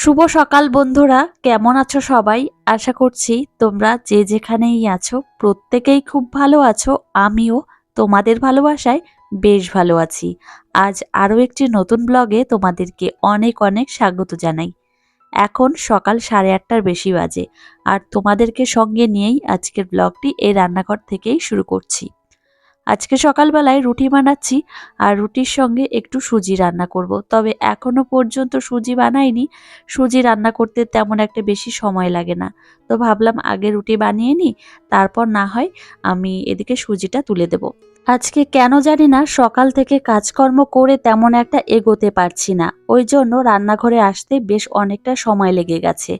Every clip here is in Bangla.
শুভ সকাল বন্ধুরা, কেমন আছো সবাই? আশা করছি তোমরা যে যেখানেই আছো, প্রত্যেকেই খুব ভালো আছো, আমিও তোমাদের ভালোবাসায় বেশ ভালো আছি। আজ আরও একটি নতুন ব্লগে তোমাদেরকে অনেক অনেক স্বাগত জানাই। এখন সকাল সাড়ে আটটার বেশি বাজে, আর তোমাদেরকে সঙ্গে নিয়েই আজকের ব্লগটি এই রান্নাঘর থেকেই শুরু করছি। আজকে সকালবেলায় রুটি বানাচ্ছি আর রুটির সঙ্গে একটু সুজি রান্না করব। তবে এখনও পর্যন্ত সুজি বানাইনি। সুজি রান্না করতে তেমন একটা বেশি সময় লাগে না। তো ভাবলাম আগে রুটি বানিয়ে নিই, তারপর না হয় আমি এদিকে সুজিটা তুলে দেব। আজকে কেন জানি না সকাল থেকে কাজকর্ম করে তেমন একটা এগোতে পারছি না। ওই জন্য রান্নাঘরে আসতে বেশ অনেকটা সময় লেগে গেছে।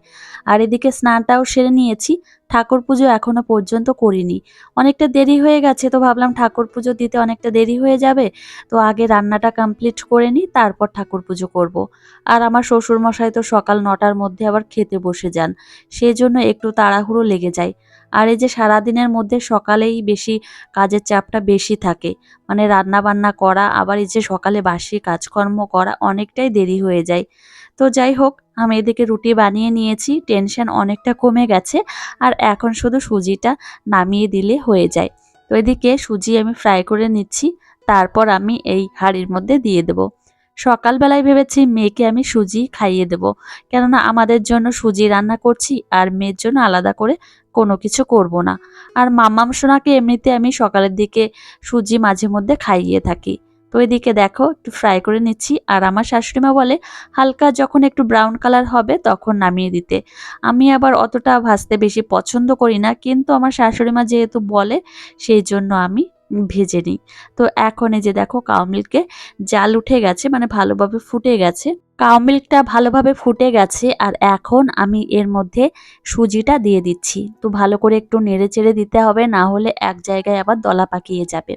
আর এদিকে স্নানটাও সেরে নিয়েছি, ঠাকুর পুজো এখনও পর্যন্ত করিনি। অনেকটা দেরি হয়ে গেছে তো ভাবলাম ঠাকুর পুজো দিতে অনেকটা দেরি হয়ে যাবে, তো আগে রান্নাটা কমপ্লিট করে নিই, তারপর ঠাকুর পুজো করব। আর আমার শ্বশুরমশাই তো সকাল নটার মধ্যে আবার খেতে বসে যান, সেই জন্য একটু তাড়াহুড়ো লেগে যায়। আর এই যে সারাদিনের মধ্যে সকালেই বেশি কাজের চাপটা বেশি থাকে। মানে রান্না বান্না করা, আবার এই যে সকালে বাসি কাজকর্ম করা অনেকটাই দেরি হয়ে যায়। তো যাই হোক, আমি এদিকে রুটি বানিয়ে নিয়েছি, টেনশন অনেকটা কমে গেছে আর এখন শুধু সুজিটা নামিয়ে দিলে হয়ে যায়। তো এদিকে সুজি আমি ফ্রাই করে নিচ্ছি, তারপর আমি এই হাঁড়ির মধ্যে দিয়ে দেব। সকালবেলায় ভেবেছি মেয়েকে আমি সুজি খাইয়ে দেব, কেননা আমাদের জন্য সুজি রান্না করছি আর মেয়ের জন্য আলাদা করে কোনো কিছু করব না। আর মাম্মাম সোনাকে এমনিতে আমি সকালের দিকে সুজি মাঝে মধ্যে খাইয়ে থাকি। তো এদিকে দেখো, একটু ফ্রাই করে নিচ্ছি আর আমার শাশুড়িমা বলে, হালকা যখন একটু ব্রাউন কালার হবে তখন নামিয়ে দিতে। আমি আবার অতটা ভাজতে বেশি পছন্দ করি না, কিন্তু আমার শাশুড়িমা যেহেতু বলে, সেই জন্য আমি ভেজে নিই। তো এখন এই যে দেখো কাউ মিল্কে জাল উঠে গেছে মানে ভালোভাবে ফুটে গেছে। কাউ মিল্কটা ভালোভাবে ফুটে গেছে আর এখন আমি এর মধ্যে সুজিটা দিয়ে দিচ্ছি। তো ভালো করে একটু নেড়ে চেড়ে দিতে হবে, না হলে এক জায়গায় আবার দলা পাকিয়ে যাবে।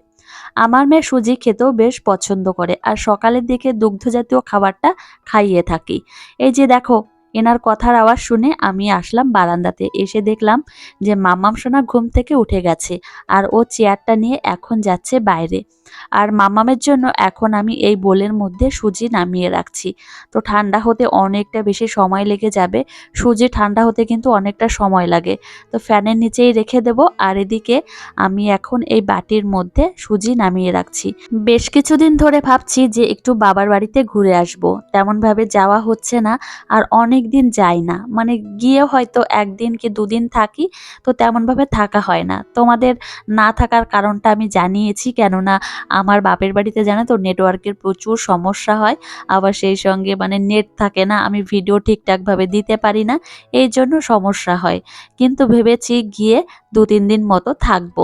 আমার মেয়ে সুজি খেতেও বেশ পছন্দ করে আর সকালের দিকে দুগ্ধ জাতীয় খাবারটা খাইয়ে থাকি। এই যে দেখো এনার কথার আওয়াজ শুনে আমি আসলাম বারান্দাতে। এসে দেখলাম যে মামাম সোনা ঘুম থেকে উঠে গেছে আর ও চেয়ারটা নিয়ে এখন যাচ্ছে বাইরে। আর মামামের জন্য এখন আমি এই বোলের মধ্যে সুজি নামিয়ে রাখছি। তো ঠান্ডা হতে অনেকটা বেশি সময় লেগে যাবে। সুজি ঠান্ডা হতে কিন্তু অনেকটা সময় লাগে। তো ফ্যানের নিচেই রেখে দেব আর এদিকে আমি এখন এই বাটির মধ্যে সুজি নামিয়ে রাখছি। বেশ কিছুদিন ধরে ভাবছি যে একটু বাবার বাড়িতে ঘুরে আসব। তেমনভাবে যাওয়া হচ্ছে না আর অনেক দিন যাই না। মানে গিয়ে হয়তো একদিন কি দুদিন থাকি, তো তেমনভাবে থাকা হয় না। তোমাদের না থাকার কারণটা আমি জানিয়েছি কেননা আমার বাপের বাড়িতে জানো তো নেটওয়ার্কের প্রচুর সমস্যা হয়। আবার সেই সঙ্গে মানে নেট থাকে না, আমি ভিডিও ঠিকঠাকভাবে দিতে পারি না, এই জন্য সমস্যা হয়। কিন্তু ভেবেছি গিয়ে দু তিন দিন মতো থাকব।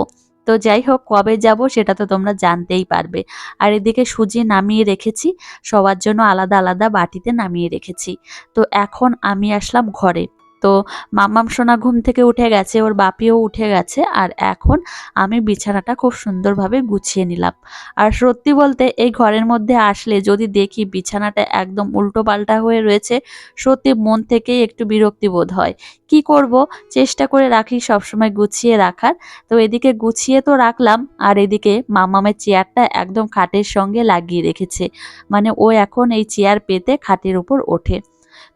তো যাই হোক, কবে যাব সেটা তো তোমরা জানতেই পারবে। আর এদিকে সুজি নামিয়ে রেখেছি, সবার জন্য আলাদা আলাদা বাটিতে নামিয়ে রেখেছি। তো এখন আমি আসলাম ঘরে। তো মাম্মাম সোনা ঘুম থেকে উঠে গেছে, ওর বাপিও উঠে গেছে আর এখন আমি বিছানাটা খুব সুন্দরভাবে গুছিয়ে নিলাম। আর সত্যি বলতে এই ঘরের মধ্যে আসলে যদি দেখি বিছানাটা একদম উল্টো পাল্টা হয়ে রয়েছে, সত্যি মন থেকেই একটু বিরক্তি বোধ হয়। কি করব? চেষ্টা করে রাখি সবসময় গুছিয়ে রাখার। তো এদিকে গুছিয়ে তো রাখলাম আর এদিকে মামামের চেয়ারটা একদম খাটের সঙ্গে লাগিয়ে রেখেছে। মানে ও এখন এই চেয়ার পেতে খাটের উপর ওঠে।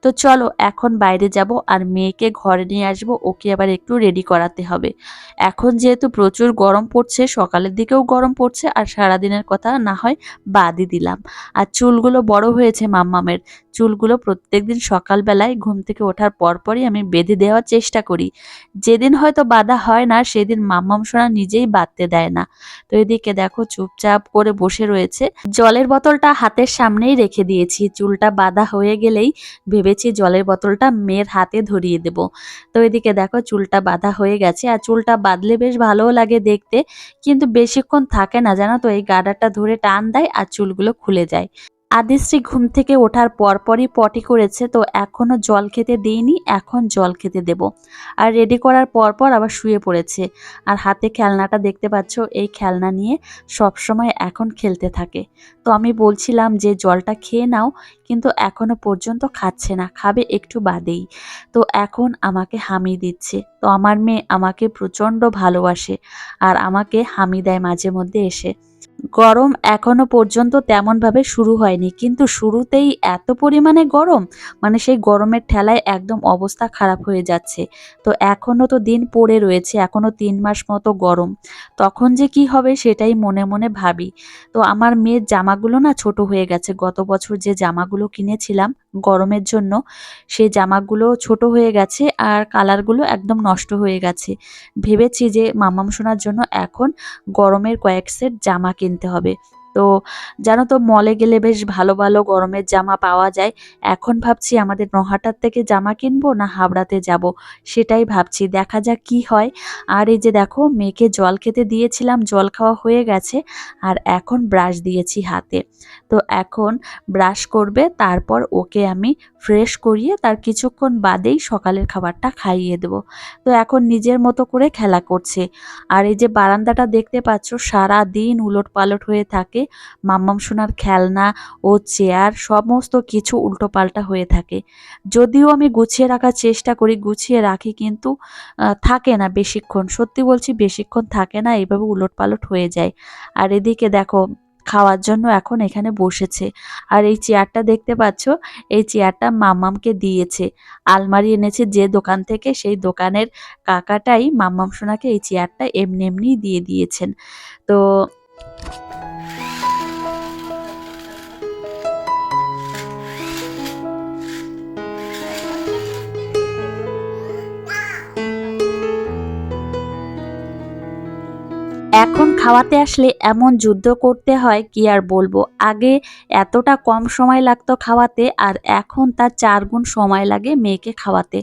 তো চলো, এখন বাইরে যাব আর মেয়েকে ঘরে নিয়ে আসব, ওকে আবার একটু রেডি করাতে হবে। এখন যেহেতু প্রচুর গরম পড়ছে, সকালের দিকেও গরম পড়ছে আর সারাদিনের কথা না হয় বাদই দিলাম। আর চুলগুলো বড় হয়েছে মাম্মামের চুলগুলো প্রত্যেকদিন সকালবেলায় ঘুম থেকে ওঠার পরপরই আমি বেঁধে দেওয়ার চেষ্টা করি। যেদিন হয়তো বাধা হয় না, সেদিন মাম্মাম সোনা নিজেই বাঁধতে দেয় না। তো এদিকে দেখো চুপচাপ করে বসে রয়েছে। জলের বোতলটা হাতের সামনেই রেখে দিয়েছি। চুলটা বাঁধা হয়ে গেলেই ভেবেছি জলের বোতলটা মেয়ের হাতে ধরিয়ে দেব। তো এদিকে দেখো চুলটা বাঁধা হয়ে গেছে আর চুলটা বাঁধলে বেশ ভালোও লাগে দেখতে। কিন্তু বেশিক্ষণ থাকে না জানো তো, এই গাডারটা ধরে টান দেয় আর চুলগুলো খুলে যায়। আদিশ্রী ঘুম থেকে ওঠার পরপরই পটি করেছে, তো এখনও জল খেতে দিইনি, এখন জল খেতে দেব। আর রেডি করার পরপর আবার শুয়ে পড়েছে। আর হাতে খেলনাটা দেখতে পাচ্ছ, এই খেলনা নিয়ে সব সময় এখন খেলতে থাকে। তো আমি বলছিলাম যে, জলটা খেয়ে নাও, কিন্তু এখনও পর্যন্ত খাচ্ছে না, খাবে একটু বাদেই। তো এখন আমাকে হামি দিচ্ছে। তো আমার মেয়ে আমাকে প্রচণ্ড ভালোবাসে আর আমাকে হামি দেয় মাঝে মধ্যে এসে। গরম এখনও পর্যন্ত তেমনভাবে শুরু হয়নি। কিন্তু শুরুতেই এত পরিমাণে গরম মানে সেই গরমের ঠেলায় একদম অবস্থা খারাপ হয়ে যাচ্ছে। তো এখনও তো দিন পড়ে রয়েছে, এখনও তিন মাস মতো গরম। তখন যে কি হবে সেটাই মনে মনে ভাবি। তো আমার মেয়ের জামাগুলো না ছোট হয়ে গেছে। গত বছর যে জামাগুলো কিনেছিলাম গরমের জন্য, সেই জামাগুলো ছোট হয়ে গেছে আর কালারগুলো একদম নষ্ট হয়ে গেছে। ভেবেছি যে মামাম শোনার জন্য এখন গরমের কয়েক সেট জামা কিনতে হবে। তো জানো তো মলে গেলে বেশ ভালো ভালো গরমের জামা পাওয়া যায়। এখন ভাবছি আমাদের নহাটার থেকে জামা কিনবো না হাবড়াতে যাব? সেটাই ভাবছি, দেখা যাক কি হয়। আর এই যে দেখো, মেয়েকে জল খেতে দিয়েছিলাম, জল খাওয়া হয়ে গেছে, আর এখন ব্রাশ দিয়েছি হাতে। তো এখন ব্রাশ করবে, তারপর ওকে আমি ফ্রেশ করিয়ে তার কিছুক্ষণ বাদেই সকালের খাবারটা খাইয়ে দেবো। তো এখন নিজের মতো করে খেলা করছে। আর এই যে বারান্দাটা দেখতে পাচ্ছ সারা দিন উলট পালট হয়ে থাকে মাম্মাম সোনার খেলনা ও চেয়ার সমস্ত কিছু উল্টোপাল্টা হয়ে থাকে। যদিও আমি গুছিয়ে রাখার চেষ্টা করি, গুছিয়ে রাখি কিন্তু থাকে না বেশিক্ষণ। সত্যি বলছি, বেশিক্ষণ থাকে না এইভাবে উলট পালট হয়ে যায়। আর এদিকে দেখো, খাওয়ার জন্য এখন এখানে বসেছে। আর এই চেয়ারটা দেখতে পাচ্ছ? এই চেয়ারটা মাম্মামকে দিয়েছে। আলমারি এনেছে যে দোকান থেকে, সেই দোকানের কাকাটাই মাম্মাম সোনাকে এই চেয়ারটা এমনি এমনি দিয়ে দিয়েছেন। তো এখন খাওয়াতে আসলে এমন যুদ্ধ করতে হয়, কি আর বলব? আগে এতটা কম সময় লাগতো খাওয়াতে আর এখন তার চার গুণ সময় লাগে মেয়েকে খাওয়াতে।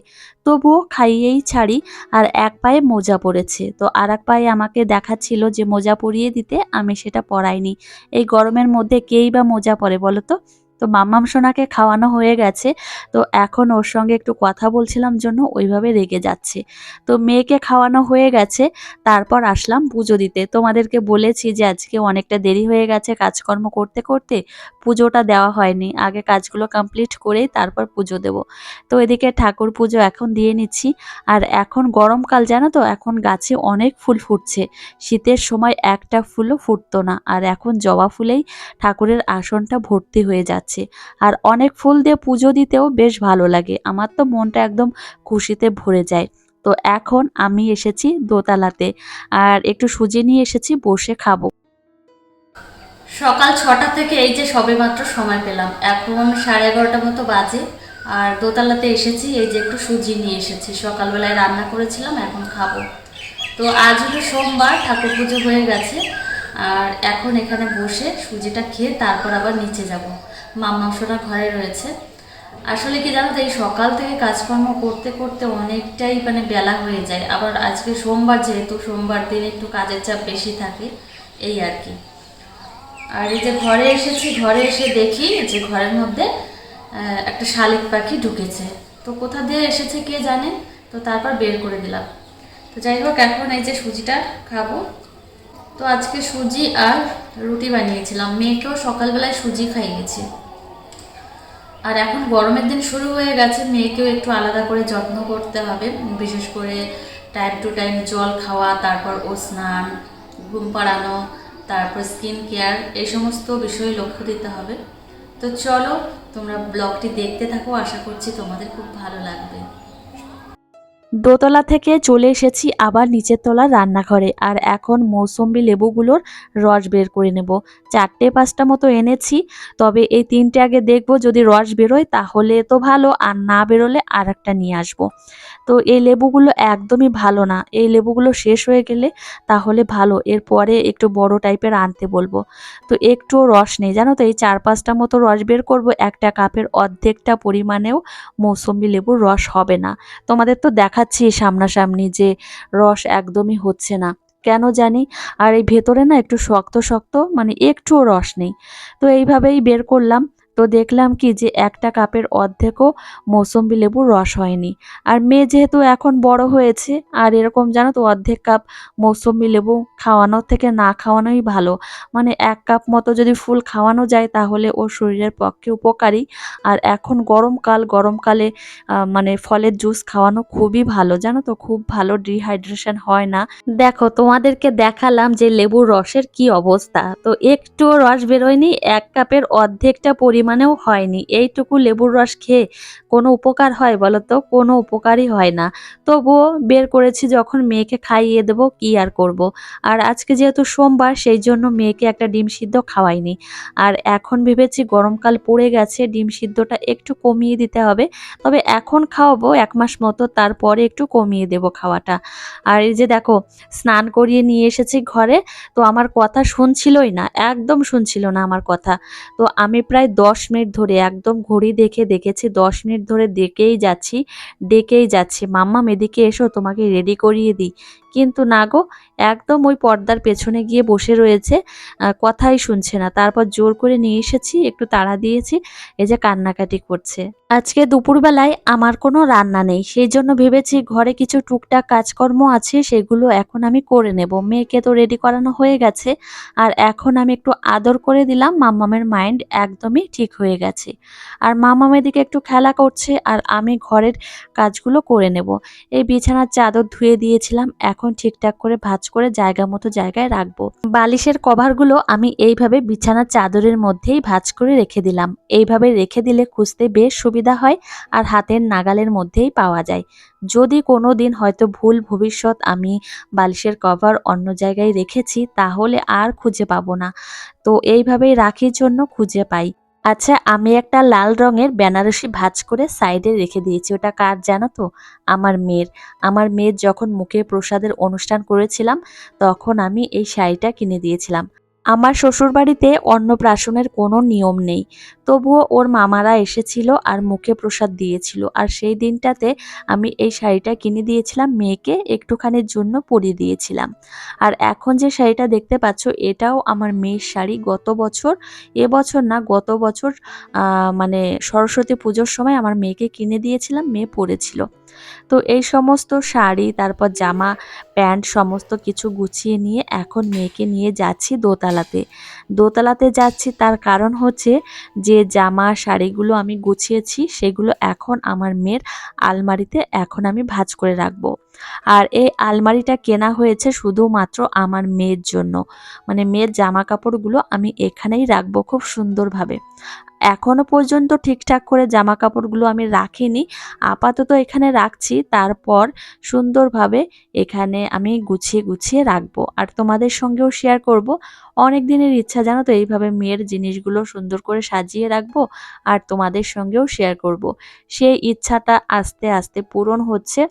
তবুও খাইয়েই ছাড়ি আর এক পায়ে মোজা পড়েছে তো আর এক পায়ে আমাকে দেখাচ্ছিল যে মোজা পরিয়ে দিতে, আমি সেটা পরাইনি। এই গরমের মধ্যে কেই বা মোজা পরে বলো তো? তো মাম্মাম সোনাকে খাওয়ানো হয়ে গেছে। তো এখন ওর সঙ্গে একটু কথা বলছিলাম জন্য ওইভাবে রেগে যাচ্ছে। তো মেয়েকে খাওয়ানো হয়ে গেছে, তারপর আসলাম পুজো দিতে। তোমাদেরকে বলেছি যে আজকে অনেকটা দেরি হয়ে গেছে কাজকর্ম করতে করতে, পুজোটা দেওয়া হয়নি। আগে কাজগুলো কমপ্লিট করেই তারপর পুজো দেব। তো এদিকে ঠাকুর পুজো এখন দিয়ে নিচ্ছি। আর এখন গরমকাল, জানো তো, এখন গাছে অনেক ফুল ফুটছে। শীতের সময় একটা ফুলও ফুটতো না। আর এখন জবা ফুলেই ঠাকুরের আসনটা ভর্তি হয়ে যাচ্ছে। আর অনেক ফুল দিয়ে পুজো দিতেও বেশ ভালো লাগে। আমার তো মনটা একদম খুশিতে ভরে যায়। তো এখন আমি এসেছি দোতলাতে। আর একটু সুজি নিয়ে এসেছি, বসে খাব। সকাল ছটা থেকে এই যে সবে মাত্র সময় পেলাম। এখন সাড়ে এগারোটা মতো বাজে। আর দোতলাতে এসেছি, এই যে একটু সুজি নিয়ে এসেছি। সকালবেলায় রান্না করেছিলাম, এখন খাব। তো আজ হলো সোমবার, ঠাকুর পুজো হয়ে গেছে। আর এখন এখানে বসে সুজিটা খেয়ে তারপর আবার নিচে যাব। মামাংসটা ঘরে রয়েছে। আসলে কি জানো তো, এই সকাল থেকে কাজকর্ম করতে করতে অনেকটাই মানে বেলা হয়ে যায়। আবার আজকে সোমবার যেহেতু, সোমবার দিন একটু কাজের চাপ বেশি থাকে, এই আর কি। আর এই যে ঘরে এসেছি, ঘরে এসে দেখি যে ঘরের মধ্যে একটা শালিক পাখি ঢুকেছে। তো কোথা দিয়ে এসেছে কে জানে? তো তারপর বের করে দিলাম। তো যাই হোক, এখন এই যে সুজিটা খাব। তো আজকে সুজি আর রুটি বানিয়েছিলাম। মেয়েকেও সকালবেলায় সুজি খাইয়েছি। আর এখন গরমের দিন শুরু হয়ে গেছে, মেয়েকেও একটু আলাদা করে যত্ন করতে হবে, বিশেষ করে টাইম টু টাইম জল খাওয়া, তারপর ও স্নান, ঘুম পাড়ানো, তারপর স্কিন কেয়ার এই সমস্ত বিষয়ে লক্ষ্য দিতে হবে। তো চলো তোমরা ব্লগটি দেখতে থাকো, আশা করছি তোমাদের খুব ভালো লাগবে। দোতলা থেকে চলে এসেছি আবার নিচের তলা রান্নাঘরে, আর এখন মৌসম্বি লেবুগুলোর রস বের করে নেব। চারটে পাঁচটা মতো এনেছি, তবে এই তিনটে আগে দেখব, যদি রস বেরোয় তাহলে তো ভালো, আর না বেরোলে আর একটা নিয়ে আসব। তো এই লেবুগুলো একদমই ভালো না। এই লেবুগুলো শেষ হয়ে গেলে তাহলে ভালো। এরপরে একটু বড় টাইপের আনতে বলব। তো একটুও রস নেই। জানো তো এই চার পাঁচটা মতো রস বের করব, একটা কাপের অর্ধেকটা পরিমাণেও মৌসম্বি লেবুর রস হবে না। তোমাদের তো দেখাচ্ছি সামনাসামনি যে রস একদমই হচ্ছে না। কেন জানি? আর এই ভেতরে না একটু শক্ত শক্ত মানে একটুও রস নেই। তো এইভাবেই বের করলাম। তো দেখলাম কি যে একটা কাপের অর্ধেকও মৌসম্বি লেবুর রস হয়নি। আর মেয়ে যেহেতু এখন বড় হয়েছে, আর এরকম জানো তো অর্ধেক কাপ মৌসম্বি লেবু খাওয়ানোর থেকে না খাওয়ানোই ভালো। মানে এক কাপ মতো যদি ফুল খাওয়ানো যায় তাহলে ওর শরীরের পক্ষে উপকারী। আর এখন গরমকাল, গরমকালে মানে ফলের জুস খাওয়ানো খুবই ভালো। জানো তো খুব ভালো ডিহাইড্রেশন হয় না। দেখো তোমাদেরকে দেখালাম যে লেবুর রসের কি অবস্থা। তো একটুও রস বেরোয়নি, এক কাপের অর্ধেকটা পরিমাণেও হয়নি। এইটুকু লেবুর রস খেয়ে কোনো উপকার হয় বলো তো? কোনো উপকারই হয় না। তবুও বের করেছি যখন মেয়েকে খাইয়ে দেবো, কি আর করব। আর আজকে যেহেতু সোমবার, সেই জন্য মেয়েকে একটা ডিম সিদ্ধ খাওয়াইনি। আর এখন ভেবেছি গরমকাল পড়ে গেছে, ডিম সিদ্ধটা একটু কমিয়ে দিতে হবে। তবে এখন খাওয়াবো এক মাস মতো, তারপরে একটু কমিয়ে দেব খাওয়াটা। আর এই যে দেখো, স্নান করিয়ে নিয়ে এসেছি ঘরে, তো আমার কথা শুনছিলই না, একদম শুনছিল না আমার কথা। তো আমি প্রায় দশ মিনিট ধরে, একদম ঘড়ি দেখে দেখেছি, দশ মিনিট ধরে ডেকেই যাচ্ছি ডেকেই যাচ্ছি। মাম্মা এদিকে এসো, তোমাকে রেডি করিয়ে দিই। কিন্তু না গো, একদম ওই পর্দার পেছনে গিয়ে বসে রয়েছে কথাই শুনছে না। তারপর জোর করে নিয়ে এসেছি, একটু তাড়া দিয়েছি, এই যে কান্নাকাটি করছে। আজকে দুপুরবেলায় আমার কোনো রান্না নেই, সেই জন্য ভেবেছি ঘরে কিছু টুকটাক কাজকর্ম আছে, সেগুলো এখন আমি করে নেব। মেয়েকে তো রেডি করানো হয়ে গেছে, আর এখন আমি একটু আদর করে দিলাম, মাম্মামের মাইন্ড একদমই ঠিক হয়ে গেছে। আর মাম্মাম দিকে একটু খেলা করছে, আর আমি ঘরের কাজগুলো করে নেব। এই বিছানার চাদর ধুয়ে দিয়েছিলাম এখন ঠিকঠাক করে ভাঁজ করে জায়গা মতো জায়গায় রাখব। বালিশের কভারগুলো আমি এইভাবে বিছানার চাদরের মধ্যেই ভাঁজ করে রেখে দিলাম। এইভাবে রেখে দিলে খুঁজতে বেশ সুবিধা হয় আর হাতের নাগালের মধ্যেই পাওয়া যায়। যদি কোনো দিন হয়তো ভুল ভবিষ্যৎ আমি বালিশের কভার অন্য জায়গায় রেখেছি, তাহলে আর খুঁজে পাবো না। তো এইভাবেই রাখির জন্য খুঁজে পাই। আচ্ছা আমি একটা লাল রঙের বেনারসি ভাজ করে সাইডে রেখে দিয়েছি। ওটা কার জানো তো? আমার মেয়ের। আমার মেয়ের যখন মুখে প্রসাদের অনুষ্ঠান করেছিলাম, তখন আমি এই শাড়িটা কিনে দিয়েছিলাম। আমার শ্বশুরবাড়িতে অন্নপ্রাশনের কোনো নিয়ম নেই। তবুও ওর মামারা এসেছিল আর মুখে প্রসাদ দিয়েছিল। আর সেই দিনটাতে আমি এই শাড়িটা কিনে দিয়েছিলাম, মেয়েকে একটুখানির জন্য পরিয়ে দিয়েছিলাম। আর এখন যে শাড়িটা দেখতে পাচ্ছ, এটাও আমার মেয়ের শাড়ি। গত বছর এবছর না, গত বছর মানে সরস্বতী পুজোর সময় আমার মেয়েকে কিনে দিয়েছিলাম, মেয়ে পরেছিল। তো এই সমস্ত শাড়ি, তারপর জামা, প্যান্ট সমস্ত কিছু গুছিয়ে নিয়ে এখন মেয়েকে নিয়ে যাচ্ছি দোতলাতে। দোতলাতে যাচ্ছি তার কারণ হচ্ছে যে জামা শাড়িগুলো আমি গুছিয়েছি সেগুলো এখন আমার মেয়ের আলমারিতে এখন আমি ভাজ করে রাখব। আর এই আলমারিটা কেনা হয়েছে শুধুমাত্র আমার মেয়ের জন্য। মানে মেয়ের জামা কাপড়গুলো আমি এখানেই রাখব খুব সুন্দরভাবে। এখনও পর্যন্ত ঠিকঠাক করে জামা কাপড়গুলো আমি রাখিনি। আপাতত এখানে রাখছি, তারপর সুন্দরভাবে এখানে আমি গুছিয়ে গুছিয়ে রাখব। আর তোমাদের সঙ্গেও শেয়ার করব। অনেক দিনের ইচ্ছা, জানো তো, এইভাবে মেয়ের জিনিসগুলো সুন্দর করে সাজিয়ে রাখব আর তোমাদের সঙ্গেও শেয়ার করব। সেই ইচ্ছাটা আস্তে আস্তে পূরণ হচ্ছে।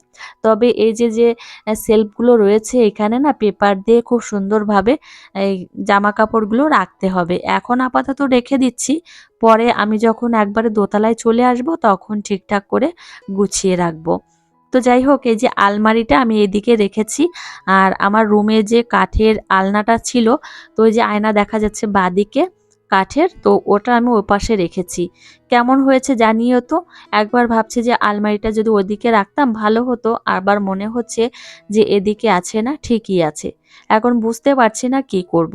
তবে এই যে যে সেলফগুলো রয়েছে এখানে না পেপার দিয়ে খুব সুন্দরভাবে এই জামা কাপড়গুলো রাখতে হবে। এখন আপাতত রেখে দিচ্ছি। পরে আমি যখন একবারে দোতলায় চলে আসব, তখন ঠিকঠাক করে গুছিয়ে রাখব। তো যাই হোক, এই যে আলমারিটা আমি এদিকে রেখেছি। আর আমার রুমে যে কাঠের আলনাটা ছিল, তো ওই যে আয়না দেখা যাচ্ছে বাদিকে। কাঠের, তো ওটা আমি ওই পাশে রেখেছি। কেমন হয়েছে জানিও তো? একবার ভাবছি যে আলমারিটা যদি ওদিকে রাখতাম ভালো হতো, আবার মনে হচ্ছে যে এদিকে আছে না, ঠিকই আছে। এখন বুঝতে পারছি না কি করব।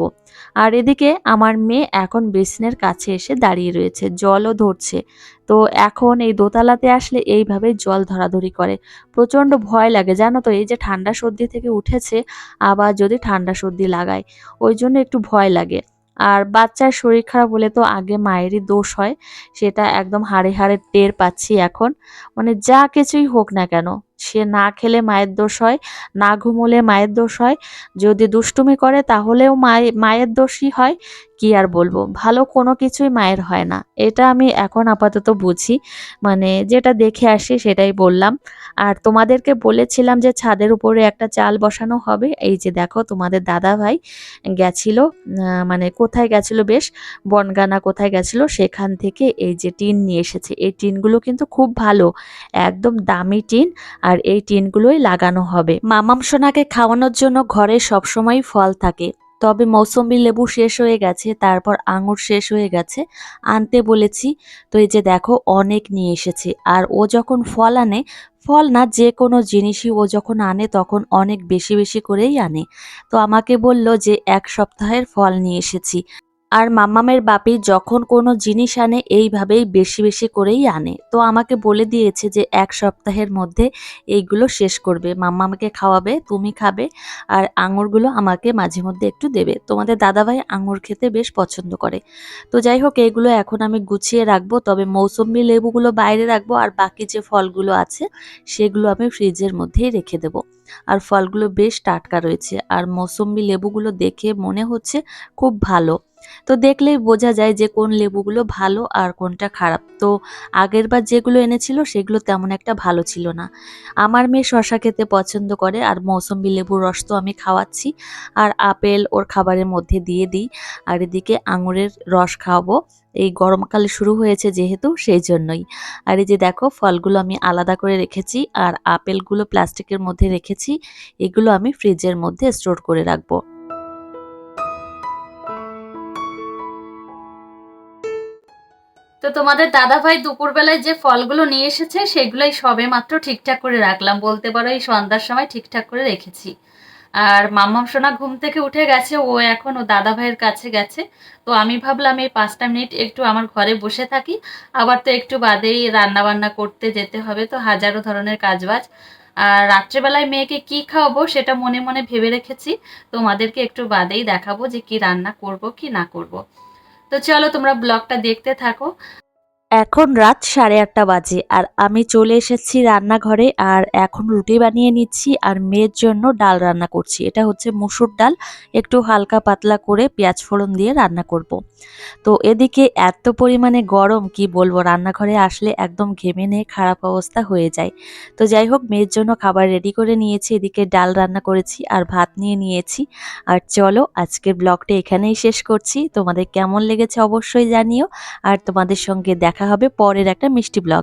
আর এদিকে আমার মেয়ে এখন বেসিনের কাছে এসে দাঁড়িয়ে রয়েছে, জলও ধরছে। তো এখন এই দোতলাতে আসলে এইভাবে জল ধরাধরি করে। প্রচণ্ড ভয় লাগে, জানো তো, এই যে ঠান্ডা সর্দি থেকে উঠেছে, আবার যদি ঠান্ডা সর্দি লাগায়, ওই জন্য একটু ভয় লাগে। আর বাচ্চার শরীর খারাপ হলে তো আগে মায়েরই দোষ হয়, সেটা একদম হাড়ে হাড়ে টের পাচ্ছি এখন। মানে যা কিছুই হোক না কেন। সে না খেলে মায়ের দোষ হয়, না ঘুমোলে মায়ের দোষ হয়। যদি দুষ্টুমি করে তাহলেও মায়, মায়ের দোষই হয়। কি আর বলব? ভালো কোনো কিছুই মায়ের হয় না। এটা আমি এখন আপাতত বুঝি। মানে যেটা দেখে আসি সেটাই বললাম। আর তোমাদেরকে বলেছিলাম যে ছাদের উপরে একটা চাল বসানো হবে। এই যে দেখো তোমাদের দাদা ভাই গেছিল মানে কোথায় গেছিল বেশ, বনগানা কোথায় গেছিল, সেখান থেকে এই যে টিন নিয়ে এসেছে। এই টিনগুলো কিন্তু খুব ভালো, একদম দামি টিন। আর এই টিনগুলোই লাগানো হবে। মামাম সোনাকে খাওয়ানোর জন্য ঘরে সবসময় ফল থাকে। তবে মৌসম্বি লেবু শেষ হয়ে গেছে, তারপর আঙুর শেষ হয়ে গেছে। আনতে বলেছি, তো এই যে দেখো, অনেক নিয়ে এসেছে। আর ও যখন ফল আনে, ফল না, যে কোনো জিনিসই ও যখন আনে, তখন অনেক বেশি বেশি করেই আনে। তো আমাকে বলল যে, এক সপ্তাহের ফল নিয়ে এসেছি। আর মাম্মামের বাপি যখন কোনো জিনিস আনে, এইভাবেই বেশি বেশি করেই আনে। তো আমাকে বলে দিয়েছে যে, এক সপ্তাহের মধ্যে এইগুলো শেষ করবে। মাম্মামাকে খাওয়াবে, তুমি খাবে, আর আঙুরগুলো আমাকে মাঝে মধ্যে একটু দেবে। তোমাদের দাদাভাই আঙুর খেতে বেশ পছন্দ করে। তো যাই হোক, এইগুলো এখন আমি গুছিয়ে রাখব। তবে মৌসম্বি লেবুগুলো বাইরে রাখব, আর বাকি যে ফলগুলো আছে, সেগুলো আমি ফ্রিজের মধ্যেই রেখে দেবো। আর ফলগুলো বেশ টাটকা রয়েছে। আর মৌসম্বি লেবুগুলো দেখে মনে হচ্ছে খুব ভালো। তো দেখলেই বোঝা যায় যে কোন লেবুগুলো ভালো আর কোনটা খারাপ। তো আগের বার যেগুলো এনেছিল সেগুলো তেমন একটা ভালো ছিল না। আমার মেয়ে শশা খেতে পছন্দ করে আর মৌসম্বি লেবুর রস তো আমি খাওয়াচ্ছি। আর আপেল ওর খাবারের মধ্যে দিয়ে দিই। আর এদিকে আঙুরের রস খাওয়াবো। এই গরমকালে শুরু হয়েছে যেহেতু সেই জন্যই। আর এই যে দেখো, ফলগুলো আমি আলাদা করে রেখেছি আর আপেলগুলো প্লাস্টিকের মধ্যে রেখেছি, এগুলো আমি ফ্রিজের মধ্যে স্টোর করে রাখব। তো তোমাদের দাদা দাদাভাই দুপুরবেলায় যে ফলগুলো নিয়ে এসেছে, সেগুলোই সবে মাত্র ঠিকঠাক করে রাখলাম। বলতে পারো এই সন্ধ্যার সময় ঠিকঠাক করে রেখেছি। আর মাম্মাম সোনা ঘুম থেকে উঠে গেছে, ও এখন ও দাদা ভাইয়ের কাছে গেছে। তো আমি ভাবলাম এই পাঁচটা মিনিট একটু আমার ঘরে বসে থাকি, আবার তো একটু বাদেই রান্না বান্না করতে যেতে হবে, তো হাজারো ধরনের কাজবাজ। আর রাত্রেবেলায় মেয়েকে কি খাওয়াবো সেটা মনে মনে ভেবে রেখেছি, তোমাদেরকে একটু বাদেই দেখাবো যে কি রান্না করব কি না করব। তো চলো তোমরা ব্লগটা দেখতে থাকো। এখন রাত সাড়ে আটটা বাজে আর আমি চলে এসেছি রান্নাঘরে আর এখন রুটি বানিয়ে নিচ্ছি আর মেয়ের জন্য ডাল রান্না করছি। এটা হচ্ছে মুসুর ডাল, একটু হালকা পাতলা করে পেঁয়াজ ফোড়ন দিয়ে রান্না করব। তো এদিকে এত পরিমাণে গরম, কি বলব, রান্নাঘরে আসলে একদম ঘেমে নিয়ে খারাপ অবস্থা হয়ে যায়। তো যাই হোক, মেয়ের জন্য খাবার রেডি করে নিয়েছি, এদিকে ডাল রান্না করেছি আর ভাত নিয়ে নিয়েছি। আর চলো, আজকের ব্লগটা এখানেই শেষ করছি। তোমাদের কেমন লেগেছে অবশ্যই জানিও। আর তোমাদের সঙ্গে দেখা হবে পরের একটা মিষ্টি ব্লগ